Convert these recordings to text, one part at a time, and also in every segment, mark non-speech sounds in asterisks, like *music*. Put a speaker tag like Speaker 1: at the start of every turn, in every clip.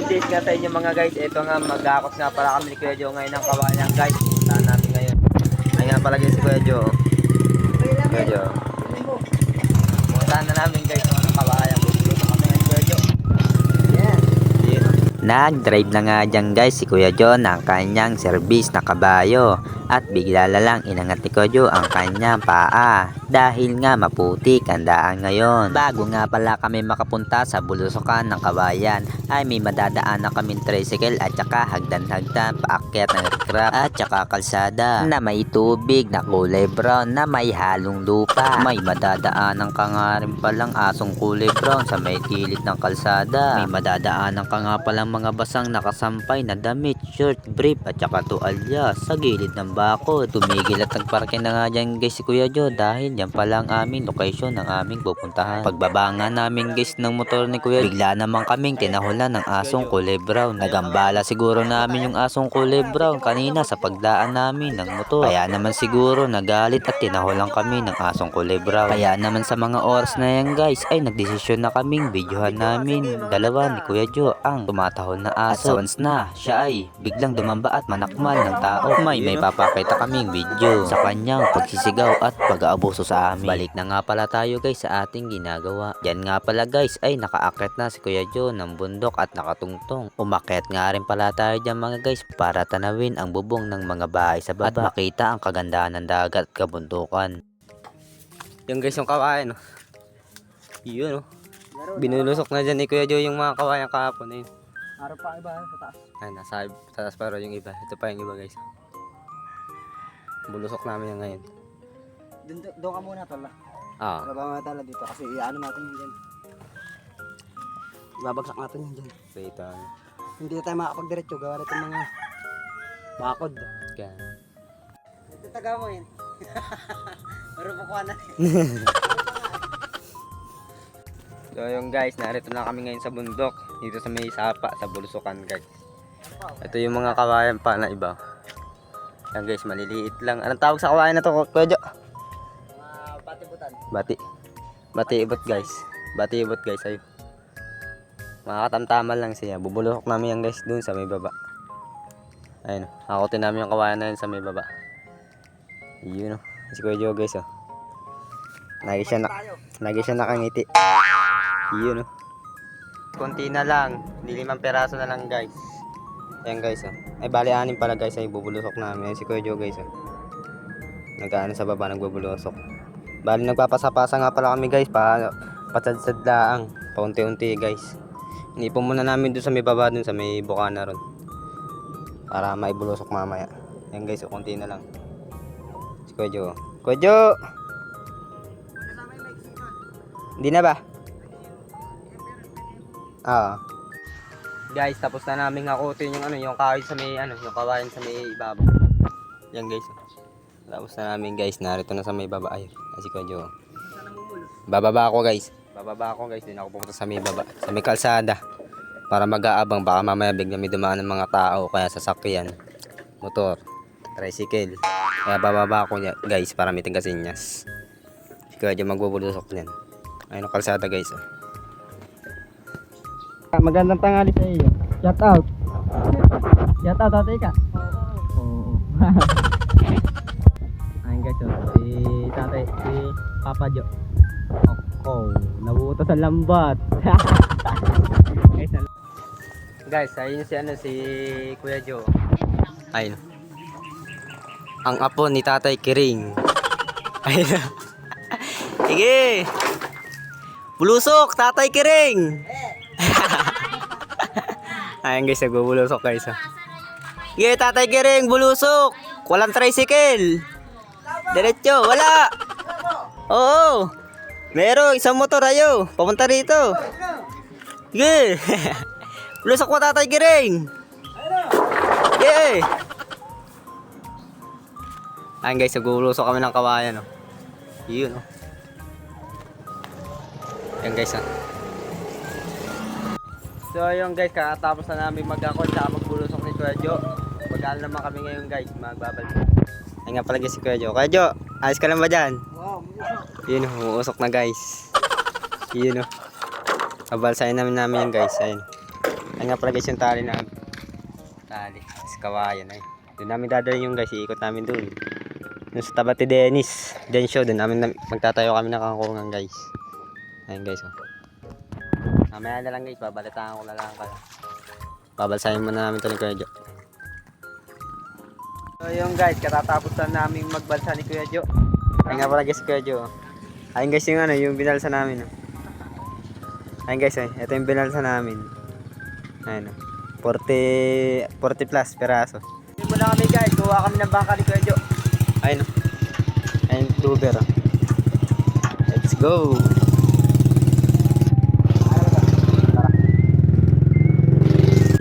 Speaker 1: good days nga sa inyo mga guys. Ito nga, mag-akot nga pala kami ni Kuya Joe ngayon ng kawayan guys. Puntahan natin ngayon. Ayun nga pala guys si Kuya Joe. Kuya Joe. Puntahan na namin guys ng kawayan.
Speaker 2: Nag-drive na nga dyan guys si Kuya John ang kanyang service na kabayo at bigla lang inangat ni John ang kanyang paa dahil nga maputik ang daan ngayon. Bago nga pala kami makapunta sa bulusukan ng kawayan ay may madadaan na kaming tricycle at saka hagdan-hagdan paakyat ng crab at saka kalsada na may tubig na kulay brown na may halong lupa. May madadaanan ka nga rin palang asong kulay brown sa may gilid ng kalsada. May madadaanan ka nga palang mga basang nakasampay na damit, shirt, brief at saka tuwalya sa gilid ng bako. Tumigil at nagparke na nga dyan guys si Kuya Joe dahil yan pala ang aming location ng aming pupuntahan. Pagbaba nga namin guys ng motor ni Kuya, bigla naman kaming tinahulan ng asong kulay brown. Nagambala siguro namin yung asong kulay brown kanina sa pagdaan namin ng motor. Kaya naman siguro nagalit at tinahulan kami ng asong kulay brown. Kaya naman sa mga oras na yan guys ay nagdesisyon na kaming videohan namin dalawa ni Kuya Joe ang tumatahol na aso. At once na siya ay biglang dumamba at manakmal ng tao. May may papakita kaming video sa kanyang pagsisigaw at pag-aabuso sa amin. Balik na nga pala tayo guys sa ating ginagawa. Yan nga pala guys ay nakaakyat na si Kuya Joe ng bundok at nakatungtong. Umakyat nga rin pala tayo dyan mga guys para tanawin ang bubong ng mga bahay sa baba at makita ang kagandahan ng dagat at kabundukan.
Speaker 1: Yung guys yung kawayan. Oh. Yun oh. Binulusok na dyan ni Kuya Joe yung mga kawayan kahapon. Ayun.
Speaker 3: Araw pa iba sa taas.
Speaker 1: Ay, nasa sa taas pa rin yung iba. Ito pa yung iba guys. Bulusok namin yan ngayon.
Speaker 3: Doon, doon ka muna tala.
Speaker 1: Ah,
Speaker 3: Baba nga tala dito kasi iano natin yun dyan. Babagsak natin yun dyan.
Speaker 1: wait on.
Speaker 3: Hindi na tayo makakapagdiretso gawa na itong mga bakod.
Speaker 1: Kaya,
Speaker 3: Tataga mo yun. *laughs* Pero pakuha na. *laughs*
Speaker 1: So yung guys, narito na kami ngayon sa bundok. Dito sa may sapa, sa bulusukan guys. Ito yung mga kawayan pa na iba. Yan guys, maliliit lang. Anong tawag sa kawayan na to, Kuya Jo?
Speaker 3: Mga patibutan.
Speaker 1: Bati. Bati ibot guys. Bati ibot guys, ayun. Makakatamtaman lang siya. Bubulusok namin yan guys dun sa may baba. Ayun, hakutin namin yung kawayan na yun sa may baba. Yun oh. Si Kuya Jo guys oh. Lagi siya, na, lagi siya nakangiti. Yun oh. Kunti na lang. Hindi limang peraso na lang guys. Ayan guys oh. Ay bali anim pala guys ay bubulusok namin. Ayan si Kuya Jo guys oh. Nag-ano sa baba nagbubulusok. Bali nagpapasa-pasa nga pala kami guys pa patsadsad laang. Paunti-unti guys. Inipon muna namin doon sa may baba doon sa may bukana ron. Para maibulusok mamaya. Ayan guys, oh, konti na lang. Si Kuya Jo. Kuya Jo! Hindi na ba? Ah. Guys, tapos na namin ngakutin yung ano, yung kahoy sa may ano, yung kawayan sa may ibabaw. Yan guys. Tapos na namin guys, narito na sa may baba. Ay, si Kuya Jo. Bababa ako guys. Bababa ako guys, din ako pupunta sa may baba, sa may kalsada. Para mag-aabang, baka mamaya bigla may dumaan ng mga tao, kaya sasakyan, motor, tricycle. Kaya bababa ako guys, para may tingkasinyas. Si Kuya Jo magbubulusok niyan. Ayun ang kalsada guys. Oh.
Speaker 3: Magandang tangali sa iyo. Shout out. Shout out tatay ka. Oo. *laughs*
Speaker 1: Ayun guys, oh. si tatay, si Papa Jo. Ako, nabuto sa lambat. *laughs* guys, al- guys, ayun si ano si Kuya Jo. Ayun. Ang apo ni Tatay Kiring. *laughs* Ayun. Sige. Bulusok, Tatay Kiring. *laughs* Ayun guys, nagbubulusok guys. oh. Sige, Tatay Kiring, bulusok. Walang tricycle. Diretso, wala. Oo. Meron, isang motor ayo. Papunta rito. Sige. *laughs* Bulusok mo, Tatay Kiring. Sige. Ayun guys, nagbubulusok kami ng kawayan. Oh. Yun, oh. Yan guys, ah. So ayun guys, kakatapos na namin mag-akot sa magbulusok ni Kuya Jo. Mag-aal naman kami ngayon guys, magbabalik. Ay nga pala guys si Kuya Jo. Kuya Jo, ayos ka lang ba dyan?
Speaker 3: Wow.
Speaker 1: Yun, umuusok na guys. Yun o. Kabalsahin namin namin yan guys. Ayun. Ay nga pala guys yung tali na tali sa kawayan ay. Doon namin dadalhin yung guys, iikot namin doon. Doon sa tabat ni Dennis. Show, doon namin na- magtatayo kami ng kangkungan guys. Ayun guys oh. Mamaya na lang guys, babalitaan ko na lang kayo. Babalsahin muna namin ito ni Kuya Jo. So yung guys, katatapos na namin magbalsa ni Kuya Jo. Ayun nga pala guys Kuya Jo. Ayun guys yung ano, yung binalsa namin. Oh. Ayun guys, ay, ito yung binalsa namin. Ayun oh. 40, 40 plus peraso. Hindi muna kami guys, kuha kami ng bangka ni Kuya Jo. Ayun oh. Ayun, tuber oh. Let's go!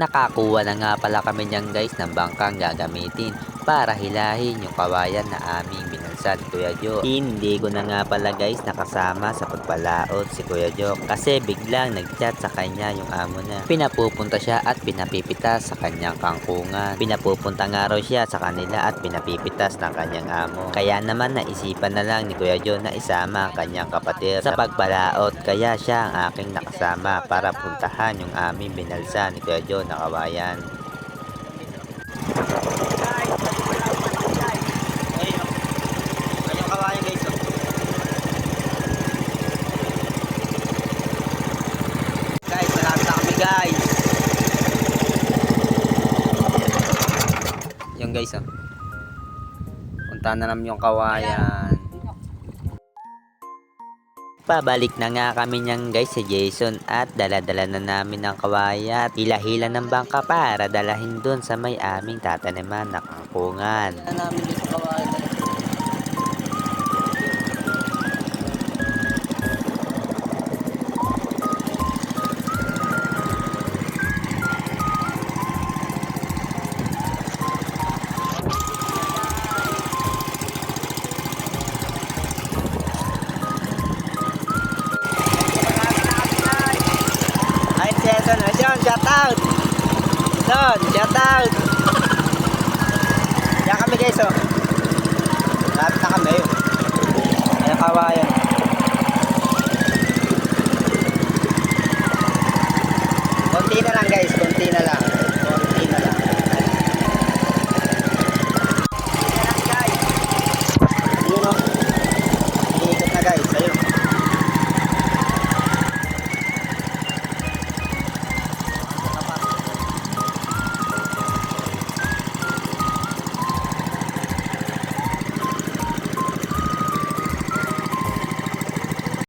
Speaker 2: Nakakuha na nga pala kami niyan guys ng bangkang gagamitin para hilahin yung kawayan na aming binalsan Kuya Jo. Hindi ko na nga pala guys nakasama sa pagpalaot si Kuya Jo kasi biglang nagchat sa kanya yung amo na. Pinapupunta siya at pinapipitas sa kanyang kangkungan. Pinapupunta nga raw siya sa kanila at pinapipitas ng kanyang amo. Kaya naman naisipan na lang ni Kuya Jo na isama ang kanyang kapatid sa pagpalaot kaya siya ang aking nakasama para puntahan yung aming binalsan ni Kuya Jo na kawayan.
Speaker 1: Ayun oh. Ayun yung kawayan guys oh. Guys, malapit na kami guys. Yung guys oh. Punta na namin yung kawayan.
Speaker 2: Pabalik na nga kami niyan guys si Jason at daladala na namin ng kawaya at hila-hila ng bangka para dalahin dun sa may aming tataniman na kangkungan.
Speaker 1: na namin sa kawayan. Shout out! Son, shout out! Yan kami guys oh. Lapit na kami yun. Ayan kawayan.